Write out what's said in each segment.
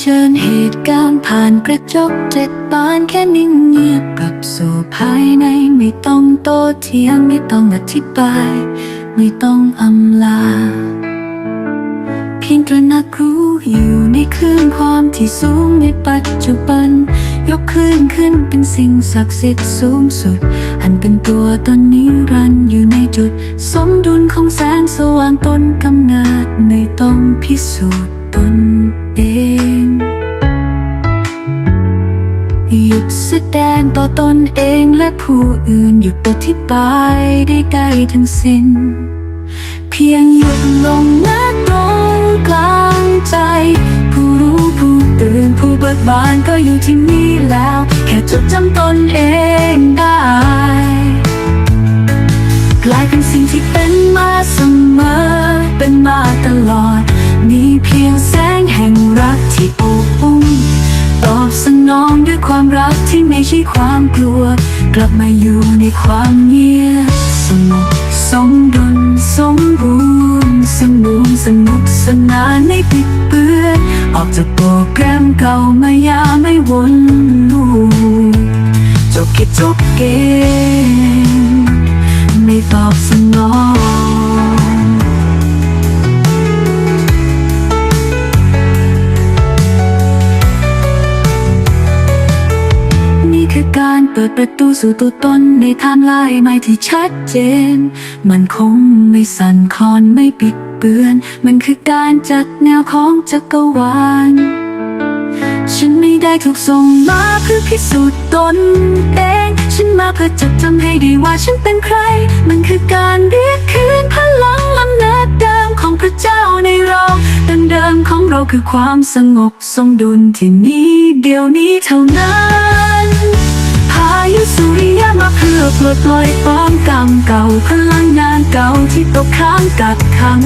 ชิญเหตุการณ์ผ่านกระจกเจ็ดบานแค่นิ่งเงียบกับสู่ภายในไม่ต้องโตเถียงไม่ต้องอธิบาย ไม่ต้องอำลา เพียงตระหนักรู้อยู่ในคลื่นความที่สูงในปัจจุบัน ยกคลื่นขึ้นเป็นสิ่งศักดิ์สิทธิ์สูงสุด อันเป็นตัวตนนิรันอยู่ในจุด สมดุลของแสงสว่างต้นกำเนิดไม่ต้องพิสูจน์ตนเอง ตนเองและผู้อื่นหยุดอธิบายได้ใดทั้งสิ้น เพียงหยุดลงณตรงกลางใจ ผู้รู้ผู้ตื่นผู้เบิกบานก็อยู่ที่นี่แล้ว แค่จดจำตนเองได้ กลายเป็นสิ่งที่เป็นมาเสมอ เป็นมาตลอด มีเพียงแสงแห่ง ตอบสนองด้วยความรักที่ไม่ใช่ความกลัว กลับมาอยู่ในความเงียบสงบสมดุลสมบูรณ์สนุกสนุกสนานในปิดเปื้อนออกจากโปรแกรมเก่ามายาไม่วนลูกจบกิจจบเกม คือการเปิดประตูสู่ตัวตนในไทม์ไลน์ใหม่ที่ชัดเจน มันคงไม่สั่นคลอนไม่ปิดเบือน มันคือการจัดแนวของจักรวาล ฉันไม่ได้ถูกส่งมาเพื่อพิสูจน์ตนเอง ฉันมาเพื่อจัดจำให้ด้ว่าฉันเป็นใคร มันคือการเรียกคืนพลังอำนาจเดิมของพระเจ้าในเราดังเดิมของเราคือความสงบทรงดุลที่นี้เดี๋ยวนี้เท่านั้น ยุสุริยะมาเพื่อปลดปล่อยความกรรมเก่าพลังงานเก่าที่ตกค้างกัดขัง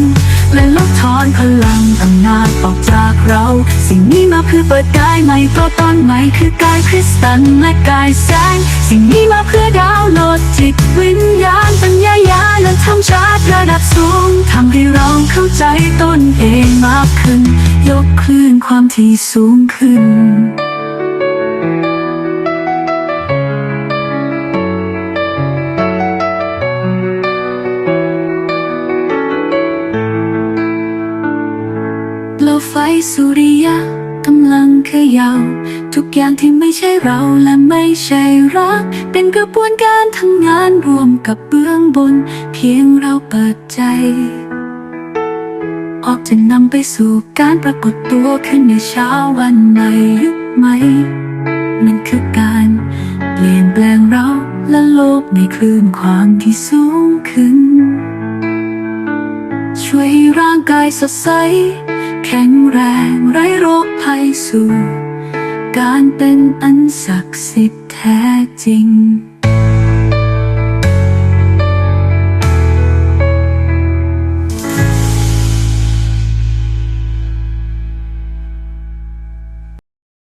และลดทอนพลังอำนาจออกจากเรา สิ่งนี้มาเพื่อเปิดกายใหม่เพราะตอนใหม่คือกายคริสตัลและกายแสงสิ่งนี้มาเพื่อดาวโหลดจิตวิญญาณปัญญายาและทำชาร์จระดับสูงทำให้เราเข้าใจตนเองมากขึ้น ยกคลื่นความที่สูงขึ้น โลกไฟสุริยะกำลังเขยา่าทุกอย่างที่ไม่ใช่เราและไม่ใช่รัก เป็นกระบวนการทำงานรวมกับเบื้องบน เพียงเราเปิดใจ ออกจะนำไปสู่การปรากฏตัวขึ้นในเช้าวันใหม่ยุคใหม่มันคือการเปลี่ยนแปลงเราและโลกในคลื่นความที่สูงขึ้น ช่วยให้ร่างกายสดใส แข็งแรงไร้โรคภัยสู่ การเป็นอันศักดิ์สิทธิ์แท้จริง